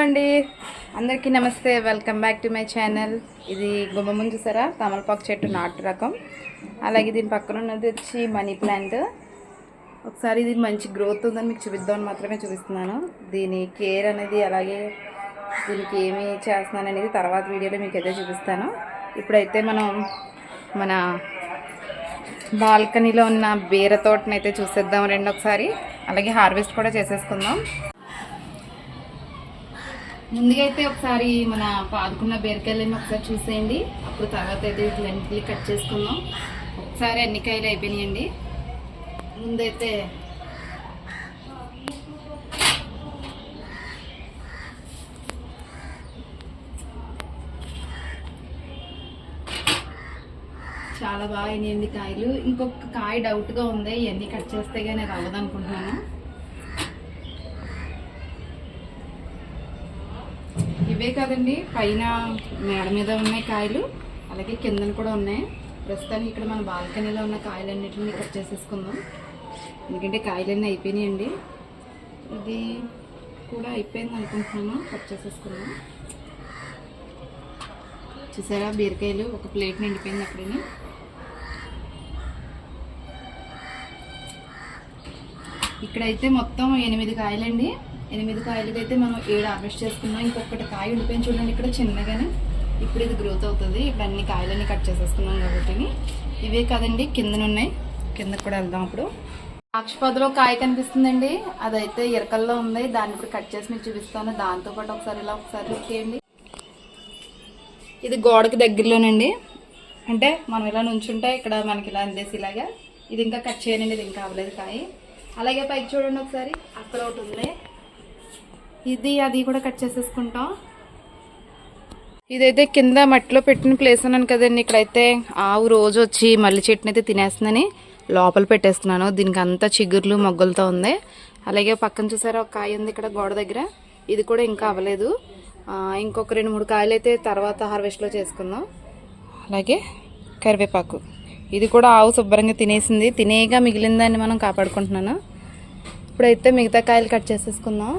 అండి. అందరికీ నమస్తే. Welcome back to my channel ఇది గుమ్మ ముందు చూసారా? తమలపాకు చెట్టు నాటు రకం. అలాగే దీని పక్కన ఉన్నది వచ్చి మనీ ప్లాంట్. ఒకసారి ఇది మంచి గ్రోత్ ఉందని మీకు చూపిద్దామని మాత్రమే చూపిస్తున్నాను. దీని కేర్ అనేది అలాగే దీనికి ఏమి చేస్తున్నాను అనేది తర్వాత వీడియోలో మీకు అయితే చూపిస్తాను. ఇప్పుడైతే మనం మన బాల్కనీలో ఉన్న బీర తోటని అయితే చూసేద్దాం రెండు ఒకసారి. అలాగే హార్వెస్ట్ కూడా చేసేసుకుందాం. ముందుగా అయితే ఒకసారి మన పాదుకున్న బీరకాయలని ఒకసారి చూసేయండి. అప్పుడు తర్వాత అయితే ఇట్లన్నింటినీ కట్ చేసుకుందాం. ఒకసారి అన్ని కాయలు అయిపోయినాయండి. ముందైతే చాలా బాగా అయినాయండి కాయలు. ఇంకొక కాయ డౌట్గా ఉంది. ఇవన్నీ కట్ చేస్తే కానీ రావదనుకుంటున్నాను అవ్వదు అనుకుంటున్నాను ఇవే కాదండి. పైన మేడ మీద ఉన్నాయి కాయలు. అలాగే కిందన కూడా ఉన్నాయి. ప్రస్తుతానికి ఇక్కడ మన బాల్కనీలో ఉన్న కాయలన్నిటిని కట్ చేసేసుకుందాం. ఎందుకంటే కాయలన్నీ అయిపోయినాయండి. ఇది కూడా అయిపోయింది అనుకుంటున్నాను. కట్ చేసేసుకుందాం. చూసారా? బీరకాయలు ఒక ప్లేట్ నిండిపోయింది అక్కడని. ఇక్కడైతే మొత్తం ఎనిమిది కాయలండి. ఎనిమిది కాయలకి అయితే మనం ఏడు హార్వెస్ట్ చేసుకున్నాం. ఇంకొకటి కాయ ఉండిపోయింది చూడండి ఇక్కడ చిన్నగానే. ఇప్పుడు ఇది గ్రోత్ అవుతుంది. ఇప్పుడు అన్ని కాయలన్నీ కట్ చేసేసుకున్నాం కాబట్టి ఇవే కదండి కిందన ఉన్నాయి కిందకు కూడా వెళ్దాం అప్పుడు. ద్రాక్షపదలో కాయ కనిపిస్తుందండి. అదైతే ఇరకల్లో ఉంది. దాన్ని ఇప్పుడు కట్ చేసి మీకు చూపిస్తాను. దాంతో పాటు ఒకసారి ఇలా ఒకసారి look చేయండి. ఇది గోడకి దగ్గరలోనండి. అంటే మనం ఇలా నుంచుంటే ఇక్కడ మనకి ఇలా అందేసి ఇలాగా. ఇది ఇంకా కట్ చేయనండి ఇది ఇంకా అవ్వలేదు కాయ. అలాగే పైకి చూడండి ఒకసారి. అక్కడ ఒకటి ఉంది. ఇది అది కూడా కట్ చేసేసుకుంటాం. ఇదైతే కింద మట్టిలో పెట్టిన ప్లేస్ అన్నాను కదండి. ఇక్కడైతే ఆవు రోజు వచ్చి మల్లి చెట్టుని అయితే తినేస్తుందని లోపల పెట్టేస్తున్నాను. దీనికి అంతా చిగుర్లు మొగ్గలతో ఉంది. అలాగే పక్కన చూసారా ఒక కాయ ఉంది ఇక్కడ గోడ దగ్గర. ఇది కూడా ఇంకా అవ్వలేదు. ఇంకొక రెండు మూడు కాయలు అయితే తర్వాత హార్వెస్ట్లో చేసుకుందాం. అలాగే కరివేపాకు. ఇది కూడా ఆవు శుభ్రంగా తినేసింది. తినేగా మిగిలిందాన్ని మనం కాపాడుకుంటున్నాను? ఇప్పుడైతే మిగతా కాయలు కట్ చేసేసుకుందాం.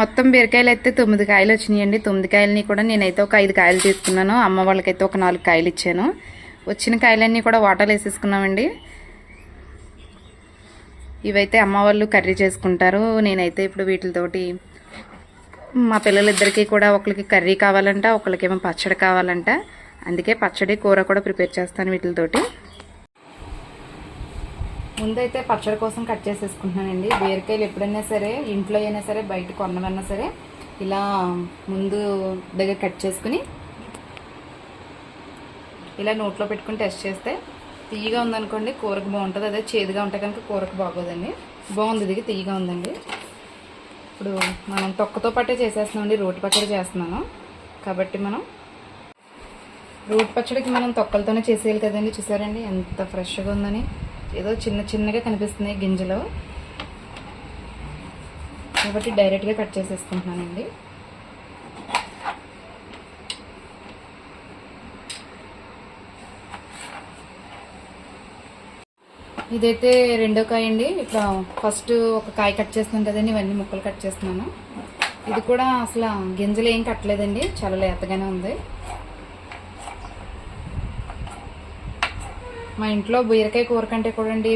మొత్తం బీరకాయలు అయితే తొమ్మిది కాయలు వచ్చినాయండి. తొమ్మిది కాయలని కూడా నేనైతే ఒక ఐదు కాయలు తీసుకున్నాను. అమ్మ వాళ్ళకైతే ఒక నాలుగు కాయలు ఇచ్చాను. వచ్చిన కాయలన్నీ కూడా వాటర్లు వేసేసుకున్నామండి. ఇవైతే అమ్మ వాళ్ళు కర్రీ చేసుకుంటారు. నేనైతే ఇప్పుడు వీటితోటి మా పిల్లలిద్దరికీ కూడా ఒకరికి కర్రీ కావాలంట ఒకరికేమో పచ్చడి కావాలంట. అందుకే పచ్చడి కూర కూడా ప్రిపేర్ చేస్తాను వీటితోటి. ముందైతే పచ్చడి కోసం కట్ చేసేసుకుంటున్నానండి. బీరకాయలు ఎప్పుడైనా సరే ఇంట్లో అయినా సరే బయట కొన్నవన్నా సరే ఇలా ముందు దగ్గర కట్ చేసుకుని ఇలా నోట్లో పెట్టుకుని టెస్ట్ చేస్తే తీయగా ఉందనుకోండి కూరకు బాగుంటుంది. అదే చేదుగా ఉంటే కనుక కూరకు బాగోదండి. బాగుంది ఇది తీయగా ఉందండి. ఇప్పుడు మనం తొక్కతో పట్టే చేసేస్తున్నామండి రోటి పచ్చడి చేస్తున్నాను. కాబట్టి మనం రోటి పచ్చడికి మనం తొక్కలతోనే చేసేయాలి కదండి. చూసారండి ఎంత ఫ్రెష్గా ఉందని. ఏదో చిన్న చిన్నగా కనిపిస్తున్నాయి గింజలు. కాబట్టి డైరెక్ట్గా కట్ చేసేసుకుంటున్నానండి. ఇదైతే రెండో కాయ అండి. ఇట్లా ఫస్ట్ ఒక కాయ కట్ చేస్తున్నాను కదండి ఇవన్నీ ముక్కలు కట్ చేస్తున్నాను. ఇది కూడా అసలు గింజలు ఏం కట్టలేదండి చాలా లేతగానే ఉంది. మా ఇంట్లో బీరకాయ కూర కంటే కూడా అండి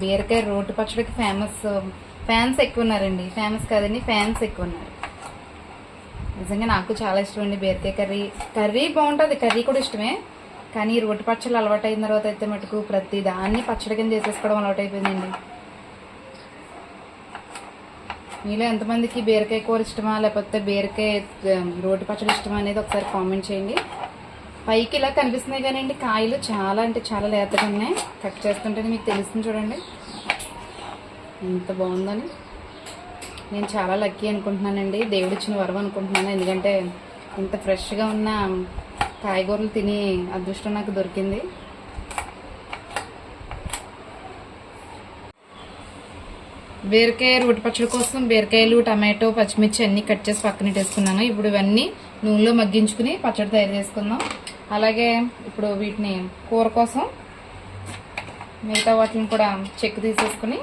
బీరకాయ రోటి పచ్చడికి ఫేమస్ ఫ్యాన్స్ um, ఎక్కువ ఉన్నారండి ఫేమస్ కాదండి ఫ్యాన్స్ ఎక్కువ ఉన్నారు నిజంగా నాకు చాలా ఇష్టం అండి బీరకాయ కర్రీ. కర్రీ బాగుంటుంది కర్రీ కూడా ఇష్టమే. కానీ రోడ్డు రోటి పచ్చళ్ళు అలవాటు అయిన తర్వాత అయితే మటుకు ప్రతి దాన్ని పచ్చడి కింద చేసేసుకోవడం అలవాటు అయిపోయిందండి మీలో ఎంతమందికి బీరకాయ కూర ఇష్టమా లేకపోతే బీరకాయ um, రోడ్డు రోటి పచ్చడి ఇష్టమా అనేది ఒకసారి కామెంట్ చేయండి. పైకి ఇలా కనిపిస్తున్నాయి కానివ్వండి కాయలు చాలా అంటే చాలా లేతగా ఉన్నాయి. కట్ చేస్తుంటే మీకు తెలుస్తుంది చూడండి. ఎంత బాగుందని. నేను చాలా లక్కీ అనుకుంటున్నానండి. దేవుడు ఇచ్చిన వరం అనుకుంటున్నాను. ఎందుకంటే ఇంత ఫ్రెష్గా ఉన్న కాయగూరలు తిని అదృష్టం నాకు దొరికింది. బీరకాయ రోటి పచ్చడి కోసం బీరకాయలు టమాటో పచ్చిమిర్చి అన్నీ కట్ చేసి పక్కన పెట్టేసుకున్నాను. ఇప్పుడు ఇవన్నీ నూనెలో మగ్గించుకుని పచ్చడి తయారు చేసుకుందాం. అలాగే ఇప్పుడు వీటిని కూర కోసం మిగతా వాటిని కూడా చెక్ తీసేసుకుని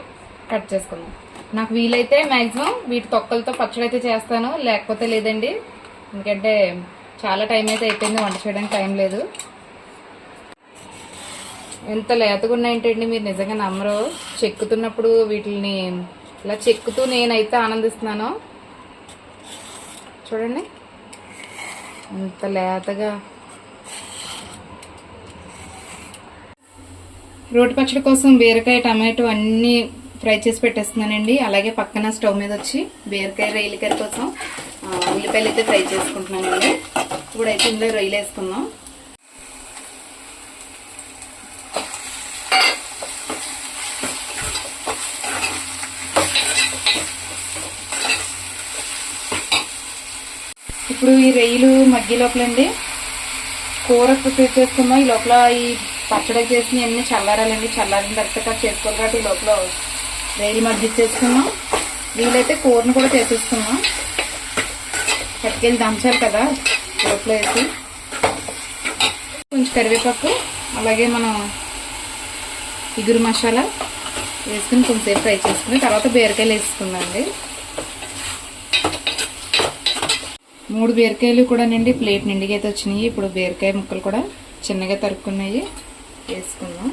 కట్ చేసుకుందాం. నాకు వీలైతే మ్యాక్సిమం వీటి తొక్కలతో పచ్చడి అయితే చేస్తాను లేకపోతే లేదండి. ఎందుకంటే చాలా టైం అయితే అయిపోయింది వంట చేయడానికి టైం లేదు. ఎంత లేతగా ఉన్నాయంటండి మీరు నిజంగా నమ్మరు. చెక్కుతున్నప్పుడు వీటిని ఇలా చెక్కుతూ నేనైతే ఆనందిస్తున్నాను. చూడండి. ఎంత లేతగా రోటి పచ్చడి కోసం బీరకాయ టమాటో అన్నీ ఫ్రై చేసి పెట్టేస్తున్నానండి. అలాగే పక్కన స్టవ్ మీద వచ్చి బీరకాయ రొయ్యల కర్రీ కోసం ఉల్లిపాయలు అయితే ఫ్రై చేసుకుంటున్నానండి. ఇప్పుడైతే ఇందులో రొయ్యలు వేసుకుందాం. ఇప్పుడు ఈ రొయ్యలు మగ్గి లోపలండి. కూర ప్రిపేర్ చేసుకుందాం ఈ లోపల ఈ పచ్చడి చేసి అన్ని చల్లారాలండి చల్లారిన తర్వాత కట్ చేసుకోవాలి కాబట్టి ఈ లోపల రైలు మగ్గిచ్చేసుకున్నాం వీలైతే కూరను కూడా చేసేసుకున్నాం. పట్టుకెళ్ళి దంచాలి కదా లోపల వేసి. కొంచెం కరివేపాకు అలాగే మనం ఇగురు మసాలా వేసుకుని కొంచెంసేపు ఫ్రై చేసుకుని తర్వాత బీరకాయలు వేసుకుందండి మూడు బీరకాయలు కూడా నిండి ప్లేట్ నిండిగా అయితే వచ్చినాయి. ఇప్పుడు బీరకాయ ముక్కలు కూడా చిన్నగా తరుక్కున్నాయి. వేసుకుందాం.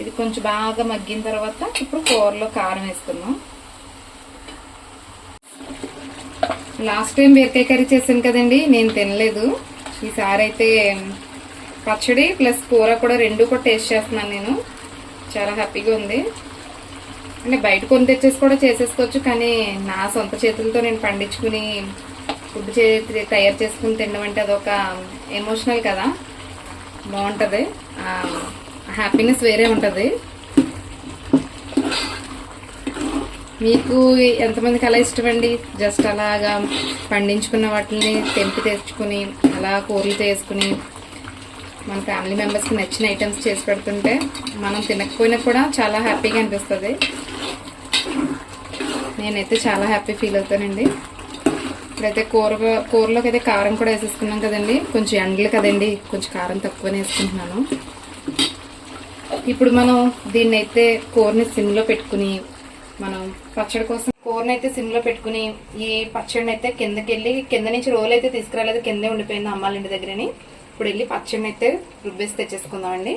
ఇది కొంచెం బాగా మగ్గిన తర్వాత ఇప్పుడు కూరలో కారం వేసుకుందాం. లాస్ట్ టైం బీరకాయ కర్రీ చేశాను కదండి నేను తినలేదు. ఈసారి అయితే పచ్చడి ప్లస్ కూర కూడా రెండు కూడా టేస్ట్ చేస్తున్నాను నేను. చాలా హ్యాపీగా ఉంది. అంటే బయట కొని తెచ్చేసి కూడా చేసేసుకోవచ్చు కానీ నా సొంత చేతులతో నేను పండించుకుని ఫుడ్ చే తయారు చేసుకుని తినడం అంటే అదొక ఎమోషనల్ కదా. బాగుంటుంది. హ్యాపీనెస్ వేరే ఉంటుంది. మీకు ఎంతమందికి అలా ఇష్టమండి? జస్ట్ అలాగా పండించుకున్న వాటిని తెంపి తెచ్చుకుని అలా కూరలు చేసుకుని మన ఫ్యామిలీ మెంబర్స్కి నచ్చిన ఐటమ్స్ చేసి పెడుతుంటే మనం తినకపోయినా కూడా చాలా హ్యాపీగా అనిపిస్తుంది. నేనైతే చాలా హ్యాపీ ఫీల్ అవుతానండి. ఇక్కడైతే కూర కూరలోకి అయితే కారం కూడా వేసేసుకున్నాం కదండి. కొంచెం ఎండలు కదండి. కొంచెం కారం తక్కువనే వేసుకుంటున్నాను. ఇప్పుడు మనం దీన్ని అయితే కూరని సిమ్లో పెట్టుకుని మనం పచ్చడి కోసం కూరని అయితే సిమ్లో పెట్టుకుని ఈ పచ్చడిని అయితే కిందకి వెళ్ళి కింద నుంచి రోలు అయితే తీసుకురాలేదు. కిందే ఉండిపోయింది అమ్మాళ్ళ ఇంటి దగ్గరని. ఇప్పుడు వెళ్ళి పచ్చడిని అయితే రుబ్బేసి తెచ్చేసుకుందామండి.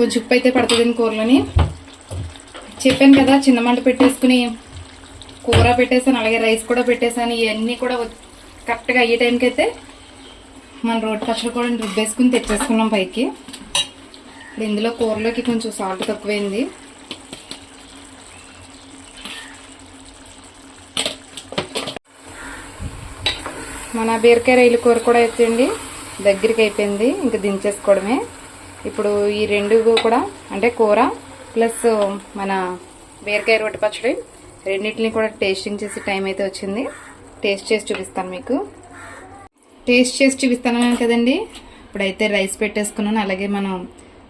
కొంచెం ఉప్పు అయితే పడుతుందండి కూరలోని. చెప్పాను కదా చిన్న మంట పెట్టేసుకుని కూర పెట్టేసాను అలాగే రైస్ కూడా పెట్టేసాను ఇవన్నీ కూడా కరెక్ట్గా అయ్యే టైంకి అయితే మన రోడ్ పచ్చడి కూడా రుబ్బేసుకుని తెచ్చేసుకున్నాం పైకి. ఇప్పుడు ఇందులో కూరలోకి కొంచెం సాల్ట్ తక్కువైంది. మన బీరకాయ రైలు కూర కూడా అయిపోయింది. దగ్గరికి అయిపోయింది. ఇంకా దించేసుకోవడమే. ఇప్పుడు ఈ రెండు కూడా అంటే కూర ప్లస్ మన బీరకాయ రొట్టె పచ్చడి రెండింటిని కూడా టేస్టింగ్ చేసే టైం అయితే వచ్చింది. టేస్ట్ చేసి చూపిస్తాను మీకు. టేస్ట్ చేసి చూపిస్తాను కదండి. ఇప్పుడైతే రైస్ పెట్టేసుకున్నాను. అలాగే మనం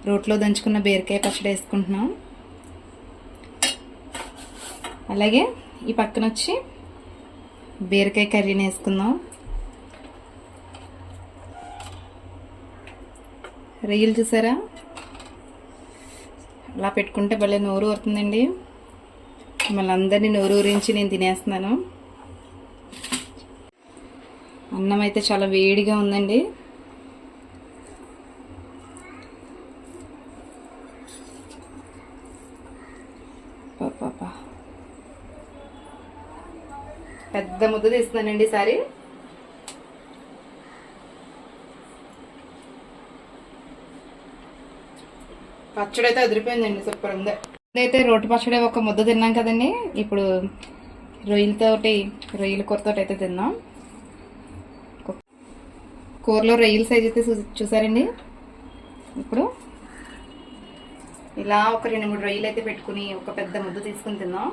రోట్లో దంచుకున్న బీరకాయ పచ్చడి వేసుకుంటున్నాం. అలాగే ఈ పక్కన వచ్చి బీరకాయ కర్రీని వేసుకుందాం. రొయ్యలు చూసారా? అలా పెట్టుకుంటే భలే నోరు ఊరుతుందండి. మిమ్మల్ని అందరినీ నోరు ఊరించి నేను తినేస్తున్నాను. అన్నం అయితే చాలా వేడిగా ఉందండి. పెద్ద ముద్ద తీస్తున్నానండి ఈసారి పచ్చడి అయితే అదిరిపోయిందండి సూపర్ ఉంది. ఇదైతే రోటి పచ్చడి ఒక ముద్ద తిన్నాం కదండి. ఇప్పుడు రొయ్యలతోటి రొయ్యల కూరతో అయితే తిన్నాం. కూరలో రొయ్యల సైజ్ అయితే చూ- చూసారండి? ఇప్పుడు ఇలా ఒక రెండు మూడు రొయ్యలు అయితే పెట్టుకుని ఒక పెద్ద ముద్ద తీసుకుని తిన్నాం.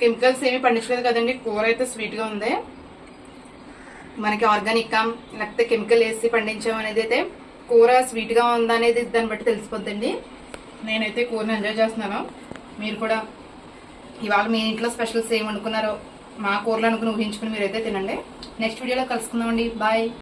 కెమికల్స్ ఏమీ పండించలేదు కదండి. కూర అయితే స్వీట్గా ఉంది. మనకి ఆర్గానిక్ లేకపోతే కెమికల్ వేసి పండించాం అనేది అయితే కూర స్వీట్గా ఉందా అనేది దాన్ని బట్టి తెలిసిపోద్దండి. నేనైతే కూరని ఎంజాయ్ చేస్తున్నాను. మీరు కూడా ఇవాళ మీ ఇంట్లో స్పెషల్స్ ఏం వండుకున్నారో మా కూరలు అనుకుని ఊహించుకుని మీరైతే తినండి. నెక్స్ట్ వీడియోలో కలుసుకుందామండి. బాయ్